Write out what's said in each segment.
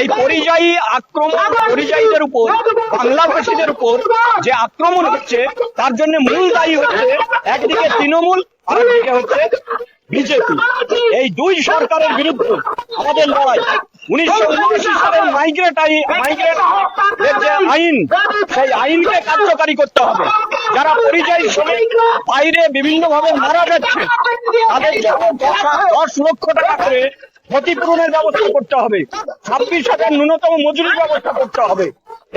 এই পরিযায়ী আক্রমণ পরিযায়ীদের উপর বাংলাভাষীদের উপর যে আক্রমণ হচ্ছে তার জন্য মূল দায়ী হচ্ছে একদিকে তৃণমূল আর একদিকে হচ্ছে বিজেপি। এই দুই সরকারের বিরুদ্ধে আমাদের লড়াই। উনিশশো উনআশি সালের মাইগ্রেট মাইগ্রেট যে আইন সেই আইনকে কার্যকারী করতে হবে। যারা পরিযায়ী শ্রমিক বাইরে বিভিন্ন ভাবে মারা যাচ্ছে তাদের জন্য দশ লক্ষ টাকা করে ক্ষতিপূরণের ব্যবস্থা করতে হবে। ছাব্বিশ হাজার ন্যূনতম মজুরির ব্যবস্থা করতে হবে।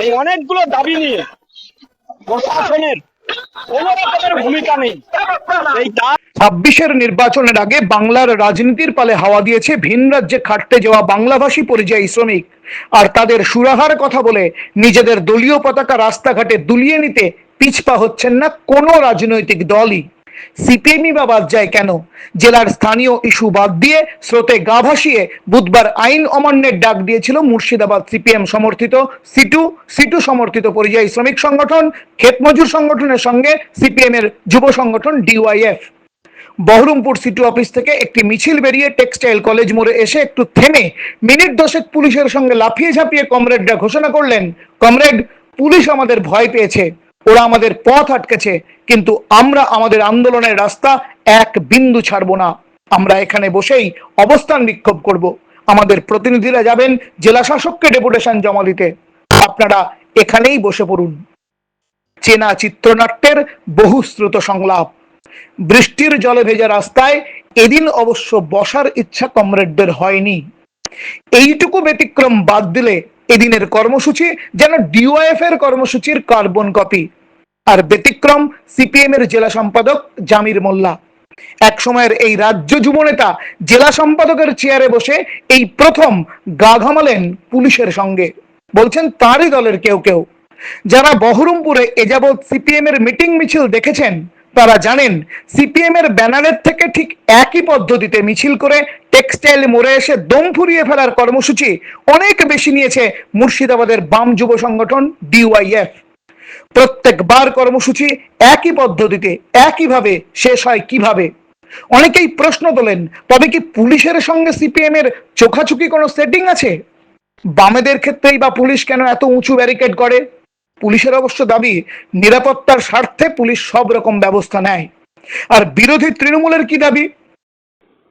এই অনেকগুলো দাবি নিয়ে প্রশাসনের কোন রকমের ভূমিকা নেই। এই ছাব্বিশের নির্বাচনের আগে বাংলার রাজনীতির পালে হাওয়া দিয়েছে ভিন রাজ্যে খাটতে যাওয়া বাংলাভাষী পরিযায়ী শ্রমিক। আর তাদের সুরাহার কথা বলে নিজেদের দলীয় পতাকা রাস্তাঘাটে দুলিয়ে নিতে পিছপা হচ্ছেন না কোনো রাজনৈতিক দলই। সিপিএমই বা বাদ যায় কেন? জেলার স্থানীয় ইস্যু বাদ দিয়ে স্রোতে গা ভাসিয়ে বুধবার আইন অমান্যের ডাক দিয়েছিল মুর্শিদাবাদ সিপিএম সমর্থিত সিটু সিটু সমর্থিত পরিযায়ী শ্রমিক সংগঠন ক্ষেতমজুর সংগঠনের সঙ্গে সিপিএম এর যুব সংগঠন ডিওয়াইএফ। বহরমপুর সিটি অফিস থেকে একটি মিছিল বেরিয়ে টেক্সটাইল কলেজ মোড়ে এসে একটু থেমে মিনিট দশেক পুলিশের সঙ্গে লাফিয়ে ঝাঁপিয়ে কমরেডরা ঘোষণা করলেন, কমরেড, পুলিশ আমাদের ভয় পেয়েছে। ওরা আমাদের পথ আটকেছে, কিন্তু আমরা আমাদের আন্দোলনের রাস্তা এক বিন্দু ছাড়বো না। আমরা এখানে বসেই অবস্থান বিক্ষোভ করব। আমাদের প্রতিনিধিরা যাবেন জেলা শাসককে ডেপুটেশন জমা দিতে। আপনারা এখানেই বসে পড়ুন। চেনা চিত্রনাট্যের বহুশ্রুত সংলাপ। বৃষ্টির জলে ভেজা রাস্তায় এদিন অবশ্য বসার ইচ্ছা কমরেডদের হয়নি। এইটুকু ব্যতিক্রম বাদ দিলে এদিনের কর্মসূচি যেন ডিওএফ এর কর্মসূচির কার্বন কপি। আর ব্যতিক্রম সিপিএম এর জেলা সম্পাদক জামির মোল্লা। এক সময়ের এই রাজ্য যুবনেতা জেলা সম্পাদকের চেয়ারে বসে এই প্রথম গা ঘামালেন পুলিশের সঙ্গে। বলছেন, তারই দলের কেউ কেউ। যারা বহরমপুরে এযাবৎ সিপিএম এর মিটিং মিছিল দেখেছেন তারা জানেন সিপিএম এর ব্যানারের থেকে ঠিক একই পদ্ধতিতে মিছিল করে টেক্সটাইল মোড়ে এসে দম ফুরিয়ে ফেলার কর্মসূচি অনেক বেশি নিয়েছে মুর্শিদাবাদের বাম যুব সংগঠন ডিওয়াইএফ। প্রত্যেকবার কর্মসূচি একই পদ্ধতিতে, একইভাবে শেষ হয় কীভাবে? অনেকেই প্রশ্ন তোলেন, তবে কি পুলিশের সঙ্গে সিপিএম এর চোখাচুকি কোনো সেটিং আছে? বামেদের ক্ষেত্রেই বা পুলিশ কেন এত উঁচু ব্যারিকেড করে? পুলিশের অবশ্য দাবি নিরাপত্তার স্বার্থে পুলিশ সব রকম ব্যবস্থা নেয়। আর বিরোধী তৃণমূলের কি দাবি?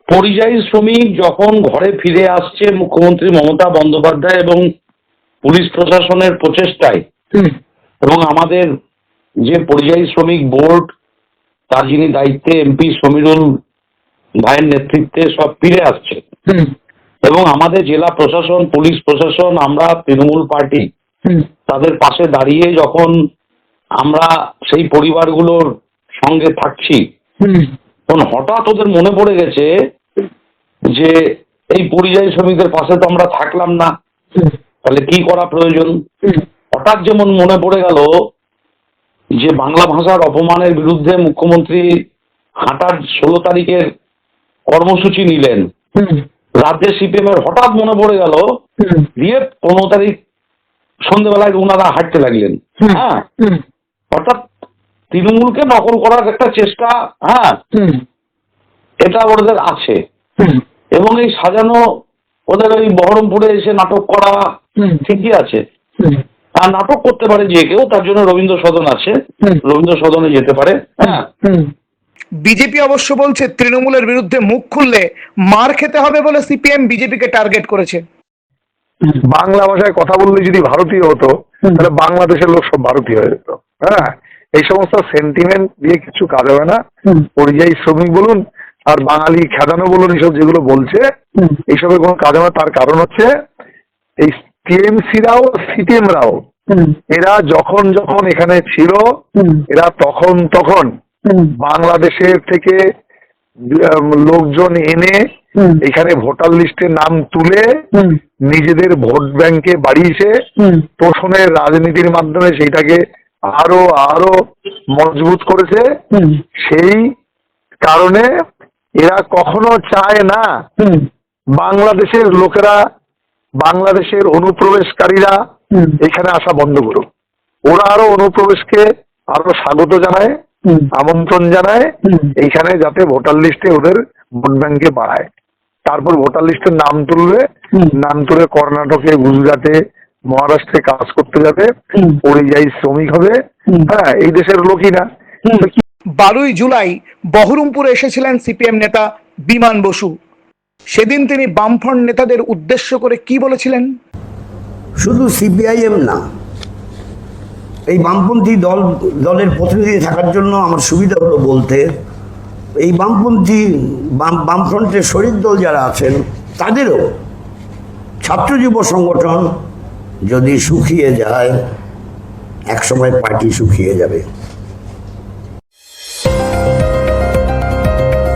পরিযায়ী শ্রমিক যখন ঘরে ফিরে আসছে মুখ্যমন্ত্রী মমতা বন্দ্যোপাধ্যায় এবং পুলিশ প্রশাসনের প্রচেষ্টায় এবং আমাদের যে পরিযায়ী শ্রমিক বোর্ড তার যিনি দায়িত্বে এমপি সমীরুল ভাইয়ের নেতৃত্বে সব ফিরে আসছে। এবং আমাদের জেলা প্রশাসন পুলিশ প্রশাসন আমরা তৃণমূল পার্টি তাদের পাশে দাঁড়িয়ে যখন আমরা সেই পরিবারগুলোর সঙ্গে থাকছি তখন হঠাৎ ওদের মনে পড়ে গেছে যে এই পরিযায়ী শ্রমিকদের পাশে তো আমরা থাকলাম না। তাহলে কি করা প্রয়োজন? হঠাৎ যেমন মনে পড়ে গেল যে বাংলা ভাষার অপমানের বিরুদ্ধে মুখ্যমন্ত্রী হাঁটার ষোলো তারিখের কর্মসূচি নিলেন। রাজ্যে সিপিএম এর হঠাৎ মনে পড়ে গেল দিয়ে পনেরো তারিখ সন্ধ্যেবেলায় ওনারা হাঁটতে লাগলেন। হ্যাঁ। অর্থাৎ তৃণমূলকে নকল করার একটা চেষ্টা হ্যাঁ। এটা ওদের আছে। এবং এই সাজানো ওদের ওই বহরমপুরে এসে নাটক করা ঠিকই আছে। আর নাটক করতে পারে যে কেউ তার জন্য রবীন্দ্র সদন আছে। রবীন্দ্র সদনে যেতে পারে হ্যাঁ। বিজেপি অবশ্য বলছে তৃণমূলের বিরুদ্ধে মুখ খুললে মার খেতে হবে বলে সিপিএম বিজেপিকে টার্গেট করেছে। বাংলা ভাষায় কথা বললে যদি ভারতীয় হতো তাহলে বাংলাদেশের লোক সব ভারতীয় হয়ে যেত। হ্যাঁ? এই সমস্ত সেন্টিমেন্ট দিয়ে কিছু কাজ হবে না। পরিযায়ী শ্রমিক বলুন আর বাঙালি খেদানো বলুন এইসব যেগুলো বলছে এইসবের কোনো কাজ হবে তার কারণ হচ্ছে এই টিএমসিরাও সিপিএমরাও এরা যখন যখন এখানে ছিল এরা তখন তখন বাংলাদেশের থেকে লোকজন এনে এখানে ভোটার লিস্টে নাম তুলে নিজেদের ভোট ব্যাংকে বাড়িয়েছে। তোষণের রাজনীতির মাধ্যমে সেইটাকে আরও আরও মজবুত করেছে। সেই কারণে এরা কখনো চায় না বাংলাদেশের লোকেরা বাংলাদেশের অনুপ্রবেশকারীরা এখানে আসা বন্ধ করুক। ওরা আরও অনুপ্রবেশকে আরও স্বাগত জানায় আমন্ত্রণ জানায় এইখানে যাতে ভোটার লিস্টে ওদের ভোট ব্যাংকে বাড়ায়। তারপর ভোটার লিস্টের নাম তুলবে। নাম তুলে কর্ণাটকে গুজরাটে মহারাষ্ট্রে কাজ করতে যাবে। পরিযায়ী শ্রমিক হবে। হ্যাঁ এই দেশের লোকই না। বারোই জুলাই বহরমপুরে এসেছিলেন সিপিএম নেতা বিমান বসু। সেদিন তিনি বামফ্রন্ট নেতাদের উদ্দেশ্য করে কি বলেছিলেন? শুধু সিপিআইএম না এই বামপন্থী দল দলের প্রতিনিধি থাকার জন্য আমার সুবিধা হলো বলতে এই বামপন্থী বাম বামফ্রন্টের শরীর দল যারা আছেন, তাদেরও ছাত্র যুব সংগঠন যদি শুকিয়ে যায়, একসময় পার্টি শুকিয়ে যাবে।